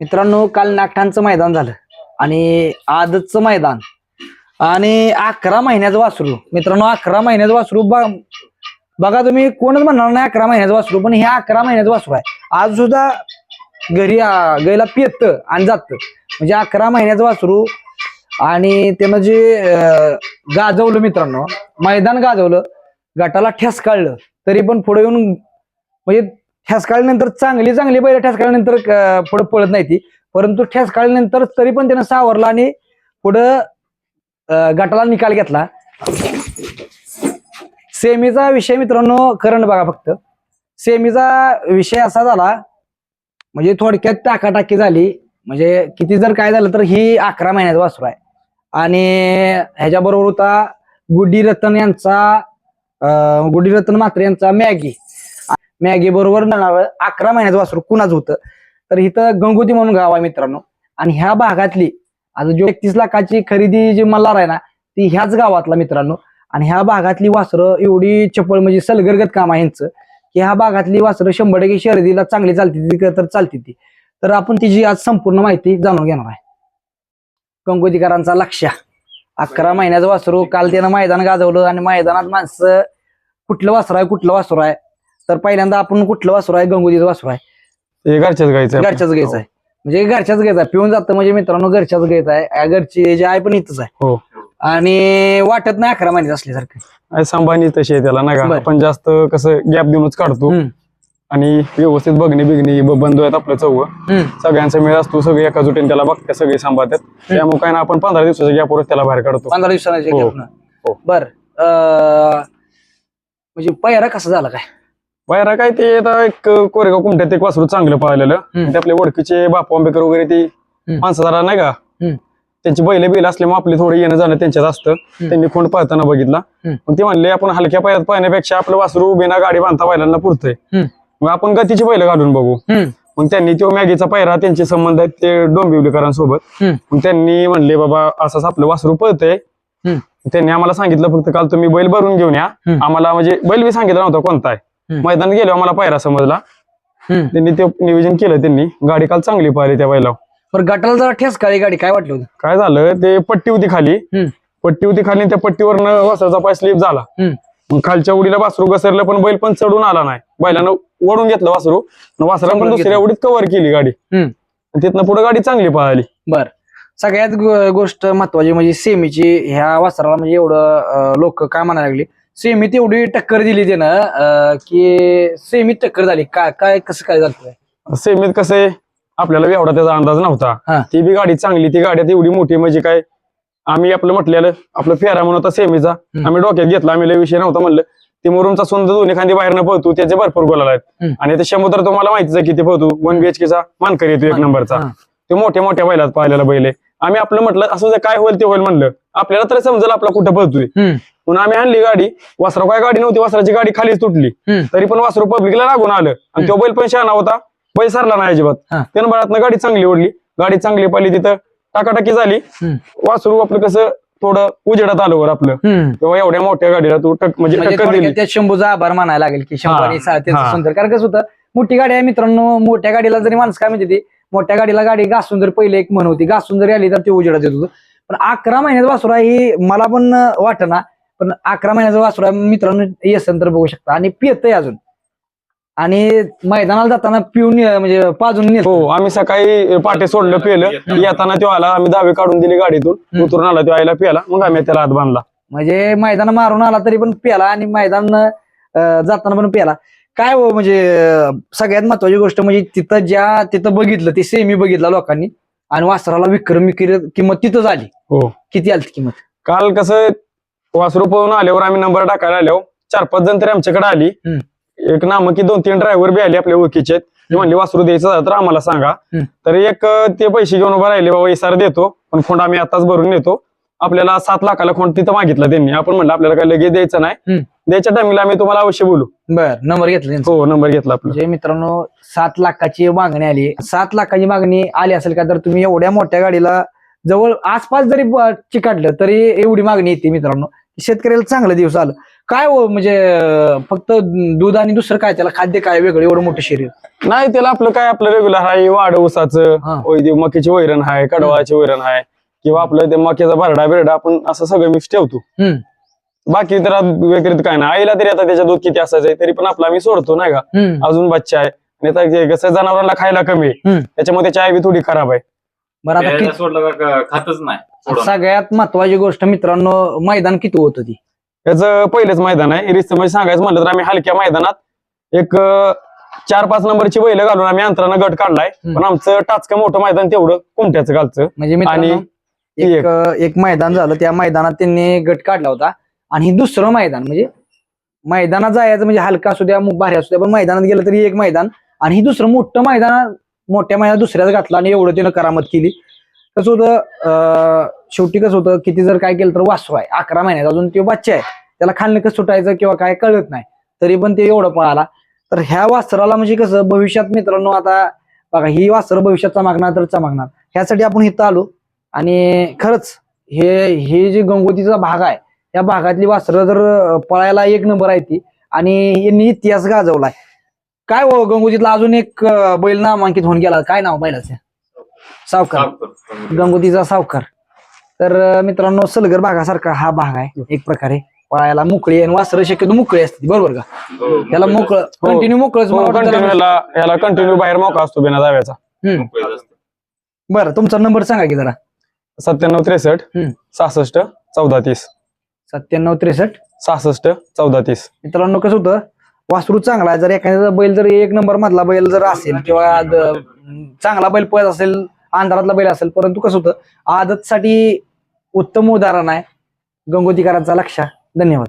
मित्रांनो काल नागठाणचं मैदान झालं आणि आजचं मैदान. आणि अकरा महिन्याचं वासरू. मित्रांनो अकरा महिन्याचं वासरू ब- बघा तुम्ही कोणच म्हणणार नाही अकरा महिन्याचं वासरू पण हे अकरा महिन्याचं वासरू आहे. आज सुद्धा घरी आ, गायला पियत आणि जात. म्हणजे अकरा महिन्याचं वासरू आणि त्यानं जे गाजवलं मित्रांनो मैदान गाजवलं गटाला ठेस काढलं तरी पण पुढे येऊन म्हणजे ठेसकाळल्यानंतर चांगली चांगली बैल ठेस पुढं पुढे पळत नाही ती. परंतु ठेसकाळल्यानंतर तरी पण त्यानं सावरला आणि पुढं गटाला निकाल घेतला. सेमीचा विषय मित्रांनो करण बघा फक्त. सेमीचा विषय असा झाला म्हणजे थोडक्यात टाकाटाकी झाली. म्हणजे किती जर काय झालं तर ही अकरा महिन्याचा वासरू आहे. आणि ह्याच्याबरोबर होता गुड्डी रतन यांचा गुड्डी रतन मात्रे यांचा मॅगी. मॅगी बरोबर नाव अकरा महिन्याचं वासरू कुणाच होतं? तर इथं गंगोती म्हणून गाव आहे मित्रांनो. आणि ह्या भागातली आता जो एकतीस लाखाची खरेदी जी मल्हार आहे ना ती ह्याच गावातला मित्रांनो. आणि ह्या भागातली वासरं एवढी चपळ म्हणजे सलगरगत काम आहे यांचं की ह्या भागातली वासरं शंभर टक्के शर्यतीला चांगली चालती ती तर चालती ती. तर आपण तिची आज संपूर्ण माहिती जाणून घेणार आहे. गंगोतीकरांचा लक्ष. अकरा महिन्याचं वासरू काल त्यानं मैदान गाजवलं आणि मैदानात माणसं कुठलं वासरू आहे कुठलं वासरू आहे? तर पहिल्यांदा आपण कुठलं वासरू आहे? गंगोतीचं वासरू आहे. हे घरच्याच गायचं घरच्याच घ्यायचं आहे म्हणजे घरच्याच घ्यायचा आहे पिऊन जातं म्हणजे मित्रांनो घरच्याच घ्यायचं आहे घरची जे आहे पण इथंच आहे. हो. आणि वाटत नाही अकरा महिन्यात असल्यासारखं. आहे संभानी तशी आहे त्याला नाही का? बरं. आपण जास्त कसं गॅप देऊनच काढतो. हम्म, आणि व्यवस्थित बघणे बिगणे ब- बंधू आहेत आपलं चौघ. हम्म. सगळ्यांचा मेळ असतो सगळे एका जुटीने त्याला बघतात सगळे सांभाळतात. त्यामुळे काय ना आपण पंधरा दिवसाच्या गॅपवरच त्याला बाहेर काढतो. पंधरा दिवसांचे हो. हो. बर म्हणजे पहिरा कसा झाला काय? बाहेर काय ते आता एक कोरेगाव कुमट्यात एक वासरू चांगलं पाहिलेलं. ते आपले ओळखीचे बापू आंबेकर वगैरे ती. माणसं जरा नाही का. त्यांची बैल बिल असल्यामुळे आपले थोडं येणं जाणं त्यांच्यात असतं त्यांनी खोंड पाहताना बघितला. मग ते म्हणले आपण हलक्या पायात पाहण्यापेक्षा आपलं वासरू बिना गाडी बांधता बैलांना पुरतंय. मग आपण गतीची बैल घालून बघू मग त्यांनी तो मॅगीचा पायरा त्यांचे संबंध आहेत ते डोंबिवलीकरांसोबत. मग त्यांनी म्हणले बाबा असंच आपलं वासरू पळतंय. त्यांनी आम्हाला सांगितलं फक्त काल तुम्ही बैल भरून घेऊन या. आम्हाला म्हणजे बैल बी सांगितलं नव्हता कोणता आहे हम्म. मैदानात गेलो आम्हाला पायरा समजला. त्यांनी ते नियोजन केलं त्यांनी. गाडी काल चांगली पाहिली त्या बैला बरं गटाला जरा ठेस काळी गाडी? काय वाटलं होतं? काय झालं ते पट्टी होती खाली. पट्टी होती खाली त्या पट्टीवरनं वासराचा पाय स्लिप झाला. मग खालच्या उडीला वासरू घसरलं पण बैल पण चढून आला नाही. बैलानं ओढून घेतलं वासरू. आणि वासरानं पण दुसऱ्या. उडीत कव्हर केली गाडी. तिथनं पुढे गाडी चांगली पळाली. बर. सगळ्यात गोष्ट महत्वाची म्हणजे सेमीची ह्या वासराला म्हणजे एवढं लोक काय म्हणायला लागली? सेमीत एवढी टक्कर दिली त्यानं की सेमीत टक्कर झाली. काय काय कसं काय झालं सेमीत कसं आहे आपल्याला एवढा त्याचा अंदाज. नव्हता. ती बी गाडी चांगली ती गाडी एवढी मोठी म्हणजे काय आम्ही आपलं म्हटलेलं आपलं फेरा म्हणून होता सेमीचा आम्ही डोक्यात घेतला आम्ही विषय नव्हता म्हणलं. ते मुरुमचा सुंदर दोन्ही खांदी बाहेरनं पळतो त्याचे भरपूर गोलाला आहेत. आणि ते समुद्र तुम्हाला माहितीच किती पळतो. वन बीएचकेचा मानकरी येतो एक नंबरचा. ते मोठ्या मोठ्या बैलात पाहिलेला बैल आम्ही आपलं म्हटलं असं काय होईल ते होईल म्हणलं. आपल्याला तर समजेल आपला कुठं पळतोय. म्हणून आम्ही आणली गाडी. वासरा काय गाडी नव्हती वासराची गाडी खालीच तुटली. तरी पण वासरू पब्लिकला लागून आलं. आणि तो बैल पण शहाणा होता. बैल सरला नाही अजिबात. त्यानं बळातनं गाडी चांगली ओढली. गाडी चांगली पाहिली तिथं टाकाटाकी झाली. वासरू आपलं कसं थोडं उजेडात आलं वर आपलं. तेव्हा एवढ्या मोठ्या गाडीला तू टक म्हणजे म्हणजे शंभूचा आभार मानायला लागेल की. सुंदर. कारण कसं होतं मोठी गाडी आहे मित्रांनो मोठ्या गाडीला जरी माणसं काय म्हणते ती मोठ्या गाडीला गाडी घासून जर पहिले एक म्हण होती घासून जरी आली तर ते उजेडात येत होतं. पण अकरा महिन्याचा वासुरा ही मला पण वाटना पण अकरा महिन्याचा वासुरा मित्रांनो येसन तर बघू शकता. आणि पियतय अजून. आणि मैदानाला जाताना पिऊन म्हणजे पाजून नेत हो आम्ही सकाळी पाटे सोडलं पिलं येताना तो आला आम्ही दावे काढून दिली गाडीतून. उतरून आला तो आईला पिला मग आम्ही त्याला हात बांधला. म्हणजे मैदान मारून आला तरी पण प्याला आणि मैदान जाताना पण प्याला. काय हो म्हणजे सगळ्यात महत्वाची गोष्ट म्हणजे तिथं ज्या तिथं बघितलं ते सेमी बघितला लोकांनी. आणि वासराला विक्रमी किर- किंमत तिथं झाली. हो. किती आली किंमत? काल कसं वासरू पळून आल्यावर आम्ही नंबर टाकायला आल्यावर चार पाच जण तरी आमच्याकडे आली. एक नामकी दोन तीन ड्रायव्हर बी आले आपल्या ओळखीचे म्हणले वासरू द्यायचं झालं तर आम्हाला सांगा. तर एक ते पैसे घेऊन उभं राहिले बाबा इसार देतो पण खोंड आम्ही आताच भरून नेतो. आपल्याला सात लाखाला खोंड तिथं मागितला त्यांनी. आपण म्हणलं आपल्याला काय लगेच द्यायचं नाही. द्यायच्या टाइमला आम्ही तुम्हाला अवश्य बोलू. बर नंबर घेतला. हो नंबर घेतला आपला. म्हणजे मित्रांनो सात लाखाची मागणी आली. सात लाखाची मागणी आली असेल का तर तुम्ही एवढ्या मोठ्या गाडीला जवळ आसपास जरी चिकाटलं तरी एवढी मागणी येते मित्रांनो. शेतकऱ्याला चांगलं दिवस आलं. काय हो म्हणजे फक्त दूध आणि दुसरं काय त्याला खाद्य काय वेगळं एवढं मोठं शरीर? नाही त्याला आपलं काय आपलं रेग्युलर आहे वाढ ऊसाचं हा. ओय ते मकीची वैरण आहे कडवाची वैरण आहे किंवा आपलं ते मक्याचा भरडा बिरडा आपण असं सगळं मिक्स ठेवतो. हम्म. बाकी तर व्यतिरिक्त काय नाही. आईला तरी आता त्याच्या दूध किती असायचंय तरी पण आपला आम्ही सोडतो नाही का? हम्म. अजून बच्चा आहे. आणि आता जे कसं जनावरांना खायला कमी आहे. हम्म. त्याच्यामुळे त्याची आई बी थोडी खराब आहे. बरं आता किती- सोडलं का खातच नाही सोडून. सगळ्यात महत्वाची गोष्ट मित्रांनो मैदान किती होत ती? याचं पहिलेच मैदान आहे. रिस्त म्हणजे सांगायचं म्हणलं तर आम्ही हलक्या मैदानात एक चार पाच नंबरची बैल घालून आम्ही अंतरानं गट काढलाय. हम्म. पण आमचं टाचकं मोठं मैदान तेवढं कुमट्याचं घालचं म्हणजे मित्रांनो आणि ती एक. एक मैदान झालं त्या मैदानात त्यांनी गट काढला होता. आणि हे दुसरं मैदान म्हणजे मैदानात जायचं म्हणजे हलका असू द्या मग भारी असू द्या पण मैदानात गेलं तरी एक मैदान. आणि ही दुसरं मोठं मैदान मोठ्या महिन्यात दुसऱ्याच घातला आणि एवढं तिनं करामत केली. कसं होतं शेवटी कसं होतं किती जर काय केलं तर वासू आहे. अकरा महिन्यात अजून ते बच्चे आहे त्याला खाल्लं कसं सुटायचं किंवा काय कळत नाही. तरी पण ते एवढं पळाला. तर ह्या वासराला म्हणजे कसं भविष्यात मित्रांनो आता बघा ही वासर भविष्यात चमकणार तर चमकणार. ह्यासाठी आपण इथं आलो. आणि खरंच हे हे जे गंगोतीचा भाग आहे या भागातली वासरं जर पळायला एक नंबर आहे ती. आणि यांनी इतिहास गाजवलाय. काय हो गंगोतीतला अजून एक अं, बैल नामांकित होऊन गेला. काय नाव बैलाचं? सावकार. गंगोतीचा सावकार. तर अं, मित्रांनो सलगर भागासारखा हा भाग आहे एक प्रकारे. पळायला मोकळी आणि वासरं शक्यतो मोकळी असते बरोबर का? हो, याला मोकळं कंटिन्यू मोकळच मला वाटतं कंटिन्यू त्याला- याला कंटिन्यू बाहेर मोका असतो बिना दाव्याचा हम्म. असते. बरं तुमचा नंबर सांगा की जरा. सत्त्याण्णव त्रेसष्ट हम्म. सहासष्ट चौदा तीस. सत्त्याण्णव त्रेसष्ट. सहासष्ट चौदा तीस. मित्रांनो कसं होतं? वासरू चांगला आहे. जर एखाद्या बैल जर एक नंबर मधला बैल जर असेल किंवा चांगला बैल पळत असेल अंधारातला बैल असेल परंतु कसं होतं आदतसाठी उत्तम उदाहरण आहे गंगोतीकरांचा लक्ष धन्यवाद.